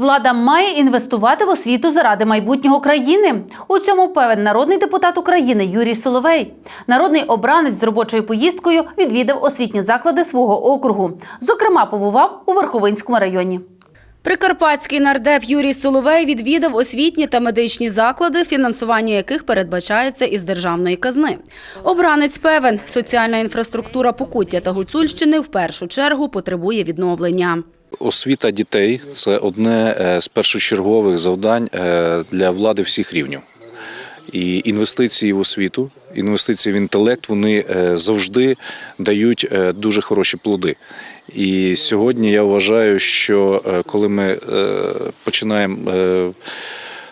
Влада має інвестувати в освіту заради майбутнього країни. У цьому певен народний депутат України Юрій Соловей. Народний обранець з робочою поїздкою відвідав освітні заклади свого округу. Зокрема, побував у Верховинському районі. Прикарпатський нардеп Юрій Соловей відвідав освітні та медичні заклади, фінансування яких передбачається із державної казни. Обранець певен, соціальна інфраструктура Покуття та Гуцульщини в першу чергу потребує відновлення. Освіта дітей це одне е, з першочергових завдань е, для влади всіх рівнів. І інвестиції в освіту, інвестиції в інтелект вони е, завжди дають дуже хороші плоди. І сьогодні я вважаю, що коли ми починаємо,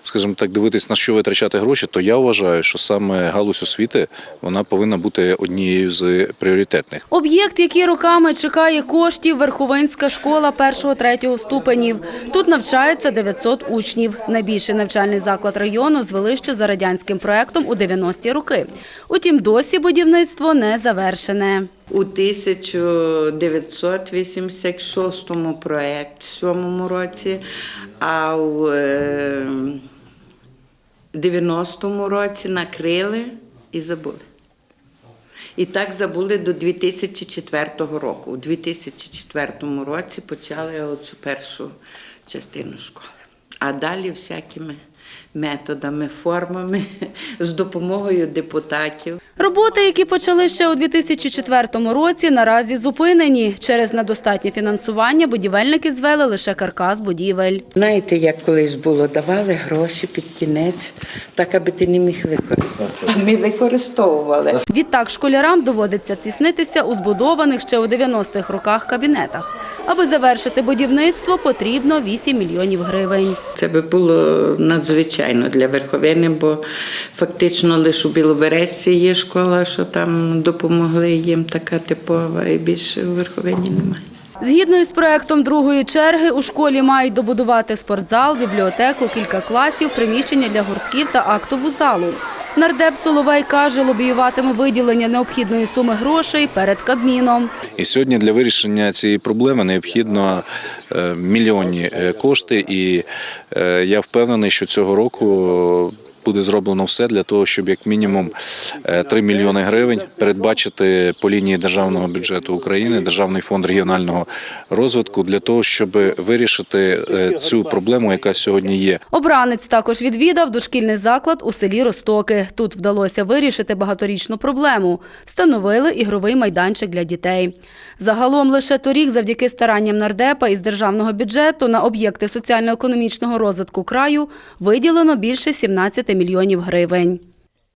скажімо так, дивитись на що витрачати гроші, то я вважаю, що саме галузь освіти вона повинна бути однією з пріоритетних. Об'єкт, який роками чекає коштів, Верховинська школа 1-3 ступенів. Тут навчається 900 учнів. Найбільший навчальний заклад району звели ще за радянським проектом у 90-ті роки. Утім, досі будівництво не завершене. У 1986 проєкт, 7 році, а у е, 90-му році накрили і забули. І так забули до 2004 року. У 2004 році почали оцю першу частину школи. А далі всякими методами, формами, з допомогою депутатів. Роботи, які почали ще у 2004 році, наразі зупинені. Через недостатнє фінансування будівельники звели лише каркас будівель. Знаєте, як колись було, давали гроші під кінець, так аби ти не міг використати. Ми використовували. Відтак школярам доводиться тіснитися у збудованих ще у 90-х роках кабінетах. Аби завершити будівництво, потрібно 8 мільйонів гривень. Це би було надзвичайно для верховини, бо фактично лише у Білоберезці є школа, що там допомогли їм така типова, і більше у верховині немає. Згідно із проектом другої черги, у школі мають добудувати спортзал, бібліотеку, кілька класів, приміщення для гуртків та актову залу. Нардеп Соловей каже, лобіюватиме виділення необхідної суми грошей перед Кабміном. І сьогодні для вирішення цієї проблеми необхідно е, мільйонні е, кошти, і е, я впевнений, що цього року. Буде зроблено все для того, щоб як мінімум е, 3 мільйони гривень передбачити по лінії державного бюджету України, Державний фонд регіонального розвитку для того, щоб вирішити е, цю проблему, яка сьогодні є. Обранець також відвідав дошкільний заклад у селі Ростоки. Тут вдалося вирішити багаторічну проблему. Встановили ігровий майданчик для дітей. Загалом лише торік, завдяки старанням нардепа із державного бюджету на об'єкти соціально-економічного розвитку краю виділено більше 17 мільйонів гривень.